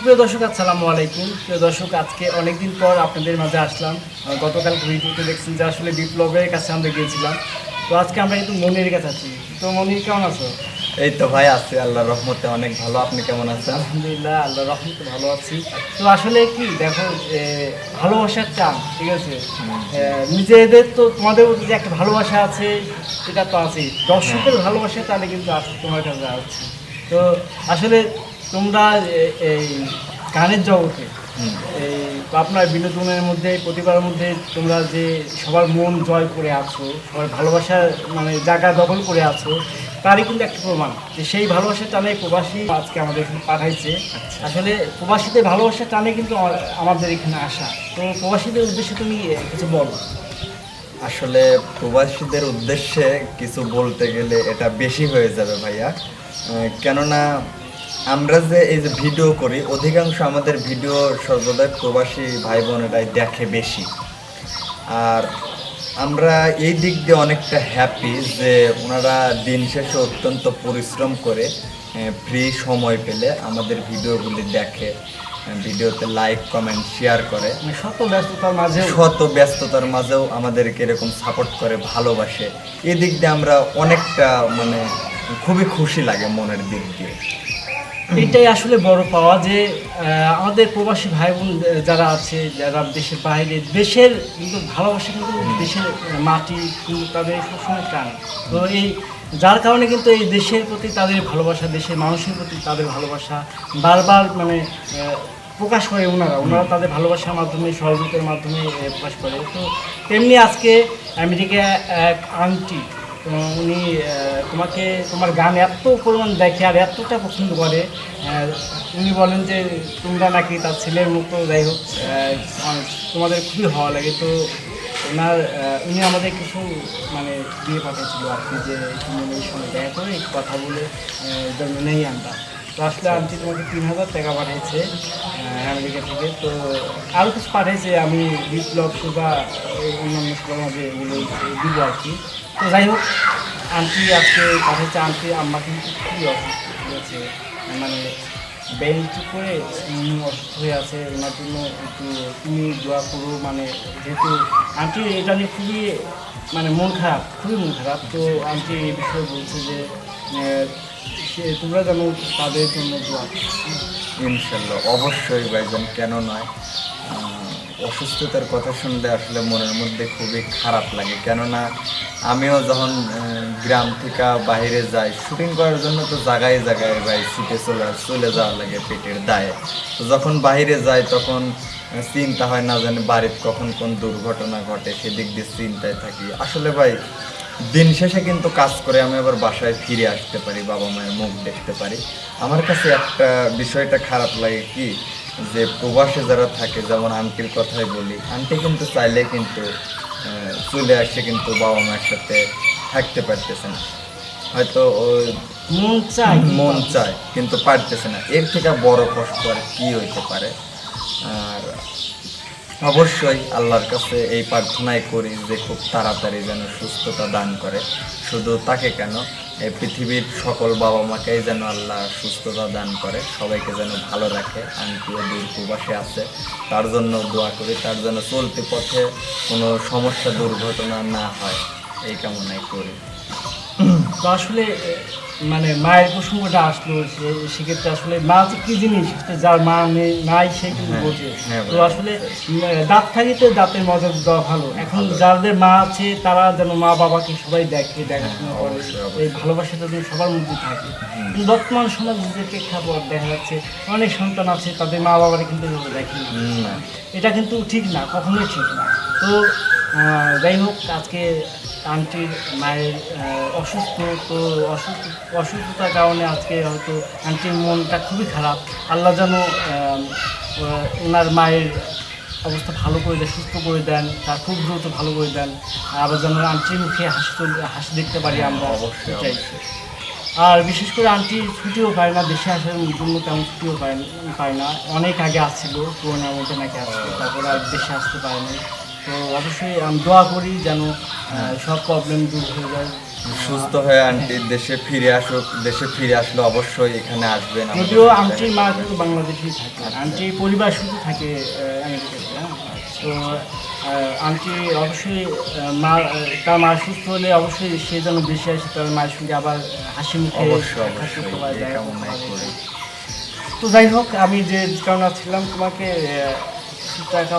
প্রিয় দর্শক আসসালামু আলাইকুম। প্রিয় দর্শক আজকে অনেকদিন পর আপনাদের মাঝে আসলাম। গতকাল ভিডিওতে দেখছেন যে আসলে বিপ্লবের কাছে আমরা গিয়েছিলাম। তো আজকে আমরা কিন্তু মনির কাছে আছি। তো মনির কেমন আছো? এই তো ভাই আছি। আল্লাহর রহমতে অনেক ভালো। আপনি কেমন আছেন? আলহামদুলিল্লাহ আল্লাহ রহমতে ভালো আছি। তো আসলে কি দেখো ভালোবাসার টান ঠিক আছে? নিজেদের তো তোমাদের যে একটা ভালোবাসা আছে এটা তো আছেই। দর্শকের ভালোবাসা তাহলে কিন্তু আজকে তোমার কাছে আসছে। তো আসলে তোমরা এই গানের জগতে এই আপনার বিনোদনের মধ্যে প্রতিভার মধ্যে তোমরা যে সবার মন জয় করে আছো সবার ভালোবাসার মানে জায়গা দখল করে আছো তারই কিন্তু একটা প্রমাণ যে সেই ভালোবাসার টানে প্রবাসী আজকে আমাদের এখানে পাঠাইছে। আসলে প্রবাসীদের ভালোবাসার টানে কিন্তু আমাদের এখানে আসা। তো প্রবাসীদের উদ্দেশ্যে তুমি কিছু বলো। আসলে প্রবাসীদের উদ্দেশ্যে কিছু বলতে গেলে এটা বেশি হয়ে যাবে ভাইয়া। কেননা আমরা যে এই যে ভিডিও করি অধিকাংশ আমাদের ভিডিও সর্বদাই প্রবাসী ভাই বোনেরাই দেখে বেশি। আর আমরা এই দিক দিয়ে অনেকটা হ্যাপি যে ওনারা দিন শেষে অত্যন্ত পরিশ্রম করে ফ্রি সময় পেলে আমাদের ভিডিওগুলি দেখে ভিডিওতে লাইক কমেন্ট শেয়ার করে। মানে শত ব্যস্ততার মাঝে শত ব্যস্ততার মাঝেও আমাদেরকে এরকম সাপোর্ট করে ভালোবাসে। এদিক দিয়ে আমরা অনেকটা মানে খুবই খুশি লাগে মনের দিক দিয়ে। এটাই আসলে বড় পাওয়া যে আমাদের প্রবাসী ভাই বোন যারা আছে, যারা দেশের বাইরে, দেশের কিন্তু ভালোবাসা কিন্তু দেশের মাটি কিন্তু তাদের সবসময় টান তো এই, যার কারণে কিন্তু এই দেশের প্রতি তাদের ভালোবাসা, দেশের মানুষের প্রতি তাদের ভালোবাসা বারবার মানে প্রকাশ করে ওনারা। ওনারা তাদের ভালোবাসার মাধ্যমে, সহযোগিতার মাধ্যমে প্রকাশ করে। তো তেমনি আজকে আমেরিকা এক আন্টি তো উনি তোমাকে, তোমার গান এত পরিমাণ দেখে আর এতটা পছন্দ করে উনি বলেন যে তোমরা নাকি তার ছেলের মতো, যাই হোক তোমাদের খুবই ভালো লাগে। তো ওনার উনি আমাদের কিছু মানে দিয়ে পাঠিয়েছিল আর কি, যে তুমি এই সঙ্গে দেখা করে কথা বলে জন্য নেই আমরা। আসলে আন্টি তোমাকে তিন হাজার টাকা পাঠিয়েছে আমেরিকা থেকে। তো আরও কিছু পাঠিয়েছে, আমি বিপ্লব সুবা অন্যান্য মাঝে এগুলো দিব আর কি। তো যাই হোক, আন্টি আজকে পাঠিয়েছে, আন্টি আম্মা কিন্তু খুবই অসুস্থ আছে। মানে বেঞ্চ করে অসুস্থ হয়ে আছে, ওনার জন্য একটু তুমি দোয়া করো মানে যেহেতু আন্টি এটা নিয়ে খুবই মানে মন খারাপ, খুবই মন খারাপ। তো আন্টি এই বিষয়ে বলছে যে সে তোমরা যেন তাদের জন্য দোয়া। ইনশাল্লাহ, অবশ্যই ভাইজান, কেন নয়? অসুস্থতার কথা শুনলে আসলে মনের মধ্যে খুবই খারাপ লাগে। কেননা আমিও যখন গ্রাম থেকে বাইরে যাই শুটিং করার জন্য তো জায়গায় জায়গায় ভাই ছুটে চলে চলে যাওয়া লাগে পেটের দায়ে। তো যখন বাইরে যাই তখন চিন্তা হয় না জানি বাড়ির কখন কোন দুর্ঘটনা ঘটে, সেদিক দিয়ে চিন্তায় থাকি। আসলে ভাই দিন শেষে কিন্তু কাজ করে আমি আবার বাসায় ফিরে আসতে পারি বাবা মায়ের মুখ দেখতে পারি। আমার কাছে একটা বিষয়টা খারাপ লাগে কি যে প্রবাসে যারা থাকে যেমন আন্টির কথাই বলি আন্টি কিন্তু চাইলে কিন্তু চলে আসে কিন্তু বাবা মায়ের সাথে থাকতে পারতেছে না। হয়তো মন চাই মন চায় কিন্তু পারতেছে না। এর থেকে বড় কষ্ট আর কি হইতে পারে? আর অবশ্যই আল্লাহর কাছে এই প্রার্থনাই করি যে খুব তাড়াতাড়ি যেন সুস্থতা দান করে। শুধু তাকে কেন, এই পৃথিবীর সকল বাবা মাকেই যেন আল্লাহ সুস্থতা দান করে, সবাইকে যেন ভালো রাখে আন্টিও দূর প্রবাসে আছে। তার জন্য দোয়া করি, তার জন্য চলতি পথে কোনো সমস্যা, দুর্ঘটনা না হয়, এই কামনাই করি। তো আসলে মানে মায়ের প্রসঙ্গটা আসলো সেক্ষেত্রে আসলে মা যে কি জিনিস? যার মা নেই নাই সে কিন্তু হ্যাঁ, বোঝে। হ্যাঁ, তো আসলে দাঁত থাকিতে দাঁতের মজা দেওয়া ভালো। এখন যাদের মা আছে তারা যেন মা বাবাকে সবাই দেখে দেখাশোনা হ্যাঁ, করে। অবশ্যই, অবশ্যই। এই ভালোবাসাটা যেন সবার মধ্যে থাকে। বর্তমান সমাজ যে প্রেক্ষাপট দেখা যাচ্ছে অনেক সন্তান আছে তাদের মা বাবারা কিন্তু দেখে। এটা কিন্তু ঠিক না কখনোই ঠিক না। তো যাই হোক আজকে আন্টির মায়ের অসুস্থ তো অসুস্থ অসুস্থতার কারণে আজকে হয়তো আন্টির মনটা খুবই খারাপ। আল্লাহ যেন ওনার মায়ের অবস্থা ভালো করে দেন সুস্থ করে দেন তার খুব দ্রুত ভালো করে দেন আবার যেন আন্টির মুখে হাসি হাসি দেখতে পারি আমরা। অবশ্যই। আর বিশেষ করে আন্টি ছুটিও পায় না দেশে আসার জন্য তেমন ছুটিও পায় না পায় না। অনেক আগে আসছিল করোনার মধ্যে নাকি আসছিল তারপরে আর দেশে আসতে পারেনি। তো অবশ্যই আমি দোয়া করি যেন সব প্রবলেম দূর হয়ে যায়। সুস্থ হয়ে আন্টি দেশে ফিরে আসুক দেশে ফিরে আসলে অবশ্যই এখানে আসবেন যদিও। আন্টির মা কিন্তু বাংলাদেশেই থাকে আন্টি পরিবার শুধু থাকে আমেরিকাতে হ্যাঁ? তো আন্টি অবশ্যই মা তার মা সুস্থ হলে অবশ্যই সে যেন দেশে আসে তার মায়ের সঙ্গে আবার হাসি মুখে তো যাই হোক আমি যে কারণে ছিলাম তোমাকে টাকা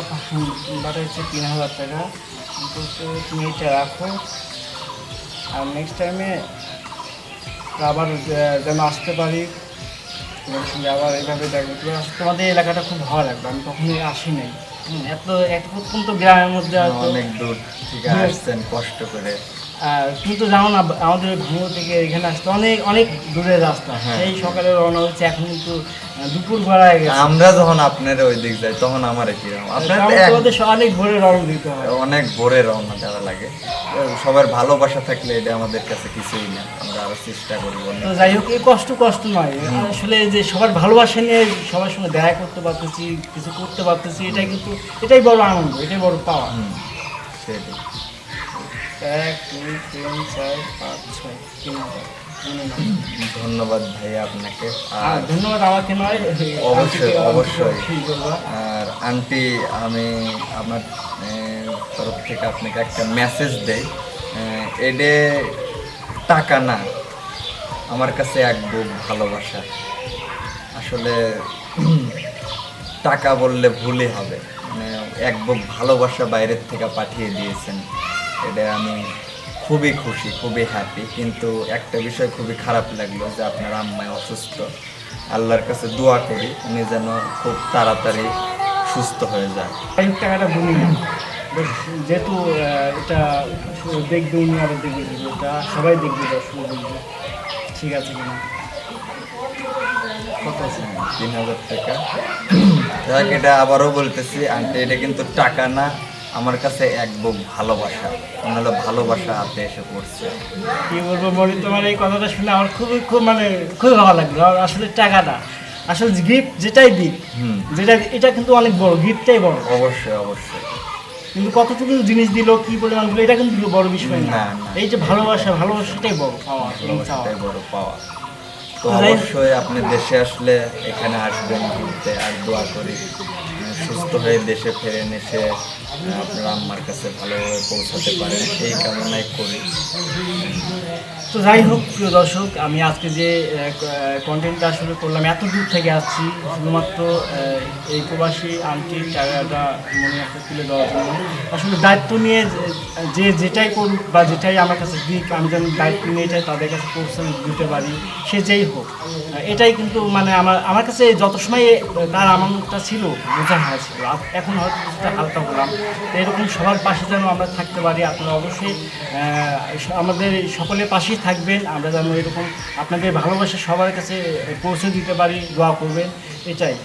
পাঠাচ্ছি তিন হাজার টাকা। তো তুমি এটা রাখো। আর নেক্সট টাইমে আবার যেন আসতে পারি। আবার এইভাবে দেখব তোমার- তোমাদের এলাকাটা খুব ভালো লাগবে আমি কখনোই আসি নাই। এত এত প্রত্যন্ত গ্রামের মধ্যে অনেক দূর। থেকে। আসছেন, কষ্ট করে। তুমি তো জানো না আমাদের ভাঙড় থেকে এখানে আসতে অনেক অনেক দূরের রাস্তা। হ্যাঁ। সেই সকালে রওনা হচ্ছে এখন কিন্তু দুপুর বেলায় গেছে। আমরা যখন আপনার ওই দিক যাই তখন আমার কারণ সব অনেক ভোরে রওনা দিতে হয়। অনেক ভোরে রওনা দেওয়া লাগে। সবার ভালোবাসা থাকলে এটা আমাদের কাছে কিছুই না। আমরা আরও চেষ্টা করব তো যাই হোক এই কষ্ট কষ্ট নয়। আসলে যে সবার ভালোবাসা নিয়ে সবার সঙ্গে দেখা করতে পারতেছি কিছু করতে পারতেছি এটাই কিন্তু এটাই বড় আনন্দ এটাই বড় পাওয়া। সেটাই। এক দুই তিন চার পাঁচ ছয় তিন। ধন্যবাদ ভাই আপনাকে। আর আর ধন্যবাদ আমাকে নয় অবশ্যই, অবশ্যই। আর আন্টি আমি আমার তরফ থেকে আপনাকে একটা মেসেজ দেই। এডে টাকা না আমার কাছে এক বুক ভালোবাসা। আসলে টাকা বললে ভুলই হবে। মানে এক বুক ভালোবাসা বাইরের থেকে পাঠিয়ে দিয়েছেন। এটা আমি খুবই খুশি খুবই হ্যাপি কিন্তু একটা বিষয় খুবই খারাপ লাগল যে আপনার আম্মায় অসুস্থ। আল্লাহর কাছে দোয়া করি উনি যেন খুব তাড়াতাড়ি সুস্থ হয়ে যায়। যাই টাকাটা না যেহেতু এটা দেখবে উনি আরও দেখবে এটা সবাই দেখবে দর্শক দেখবে। ঠিক আছে কিনা? কত আছে? তিন হাজার টাকা। এটা আবারও বলতেছি আন্টি এটা কিন্তু টাকা না। আমার কাছে এক বুক ভালোবাসা মনে হলো ভালোবাসা হাতে এসে পড়ছে। কি বলব বলি তোমার এই কথাটা শুনে আমার খুবই খুব মানে খুবই ভালো লাগল। আর আসলে টাকাটা আসলে গিফট যেটাই দিক হুম। যেটা এটা কিন্তু অনেক বড় গিফটটাই বড়। অবশ্যই অবশ্যই। কিন্তু কতটুকু জিনিস দিল কি পরিমাণ দিল এটা কিন্তু বড় বিষয় না। এই যে ভালোবাসা ভালোবাসাটাই বড় পাওয়া ভালোবাসাটাই বড় পাওয়া। তো অবশ্যই আপনি দেশে আসলে এখানে আসবেন ঘুরতে আর দোয়া করি। সুস্থ হয়ে দেশে ফেরেন এসে আপনারা আমার কাছে ভালোভাবে পৌঁছাতে পারেন এই কামনাই করি। তো যাই হোক, প্রিয় দর্শক, আমি আজকে যে কন্টেন্টটা শুরু করলাম, এত দূর থেকে আসছি, শুধুমাত্র এই প্রবাসী আন্টির টাকাটা মনে একটা তুলে দেওয়ার জন্য। আসলে দায়িত্ব নিয়ে যে- যেটাই করুক বা যেটাই আমার কাছে দিক, আমি যেন দায়িত্ব নিয়ে এটাই তাদের কাছে পৌঁছে দিতে পারি, সে যেই হোক। এটাই কিন্তু মানে আমার আমার কাছে যত সময় তার আমানতটা ছিল, বোঝা আপ- এখন হয়তো কিছুটা হালকা হলাম। এরকম সবার পাশে যেন আমরা থাকতে পারি, আপনারা অবশ্যই আমাদের সকলের পাশেই থাকবেন আমরা যেন এরকম আপনাদের ভালোবাসা সবার কাছে পৌঁছে দিতে পারি দোয়া করবেন এটাই।